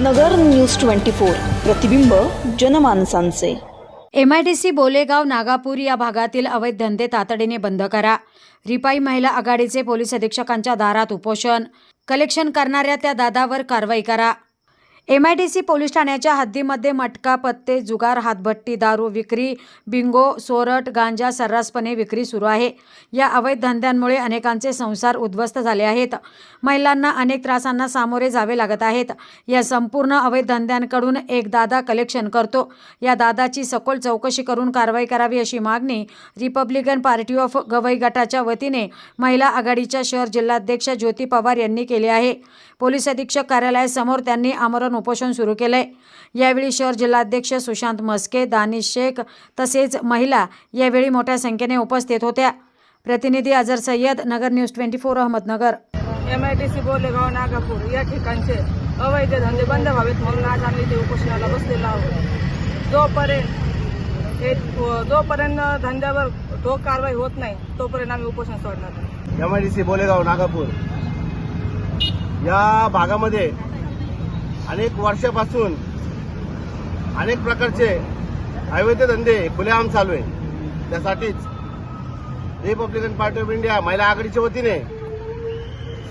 नगर news twenty four प्रतिबिंब जनमानसांचे. M I D C Bolegaon Nagapur या भागातील अवैध धंदे तातडीने बंद करा. रिपाई महिला आघाडीचे पोलीस अधीक्षकांच्या दारात उपोषण. कलेक्शन करणाऱ्या त्या दादावर कारवाई करा. M I D C police ठाण्याच्या हद्दीमध्ये मटका पत्ते जुगार हातभट्टी दारू विक्री बिंगो सोरट गांजा सर्रासपणे विक्री सुरू आहे. या अवैध धंद्यांमुळे अनेकांचे संसार उद्ध्वस्त झाले आहेत. महिलांना अनेक त्रासांना सामोरे जावे लागत आहेत. या संपूर्ण अवैध धंद्यांकडून एक दादा कलेक्शन करतो. या दादाची सखोल चौकशी करून कारवाई करावी अशी मागणी रिपब्लिकन पार्टी ऑफ गवई गटाच्या वतीने महिला आघाडीच्या शहर जिल्हाध्यक्ष ज्योती पवार यांनी केले आहे. पोलीस अधीक्षक कार्यालयासमोर त्यांनी आमरण उपोषण सुरू केलंय. यावेळी शहर जिल्हाध्यक्ष सुशांत मस्के दानिश शेख तसेच महिला यावेळी मोठ्या संख्येने उपस्थित होत्या. प्रतिनिधी Azhar Sayyad Nagar news twenty four Ahmednagar. M I T C Bolegaon Nagapur या ठिकाणचे अवैध धंदे बंद व्हावेत म्हणून आज आम्ही इथे उपोषणाला बसलेलो आहोत. जोपर्यंत हे जोपर्यंत धंद्यावर ठोक कारवाई होत नाही तोपर्यंत आम्ही उपोषण सोडणार नाही. M I D C Bolegaon Nagapur. या भागामध्ये अनेक वर्षापासून अनेक प्रकारचे अवैध धंदे खुलेआम चालू आहे त्यासाठीच रिपब्लिकन पार्टी ऑफ इंडिया महिला आघाडीच्या वतीने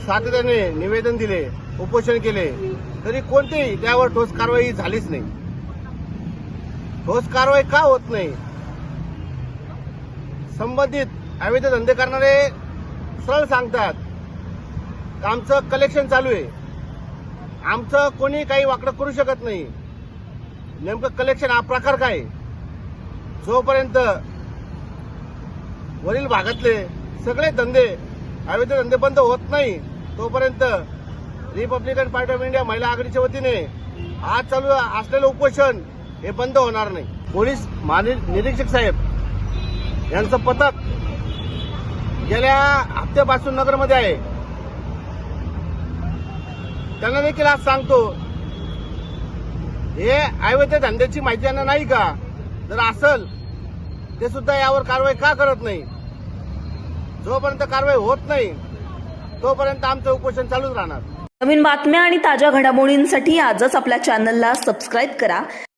सातत्याने निवेदन दिले उपोषण केले. तरी कोणतीही त्यावर ठोस कारवाई झालीच नाही. ठोस कारवाई का होत नाही? संबंधित अवैध धंदे करणारे सरळ सांगतात आमचं कलेक्शन चालू आहे. आमचं कोणी काही वाकडं करू शकत नाही. नेमकं कलेक्शन हा प्रकार काय? जोपर्यंत वरील भागातले सगळे धंदे अवैध धंदे बंद होत नाही तोपर्यंत रिपब्लिकन पार्टी ऑफ इंडिया महिला आघाडीच्या वतीने आज चालू असलेलं उपोषण हे बंद होणार नाही. पोलीस महानि- निरीक्षक साहेब यांचं पथक गेल्या हप्त्यापासून नगरमध्ये आहे. त्यांना देखील आज सांगतो. हे आयवेच्या धंद्याची माहिती यांना नाही का? जर असल ते सुद्धा यावर कारवाई का करत नाही? जोपर्यंत कारवाई होत नाही तोपर्यंत आमचं उपोषण चालूच राहणार. नवीन बातम्या आणि ताज्या घडामोडींसाठी आजच आपल्या चॅनलला सबस्क्राईब करा.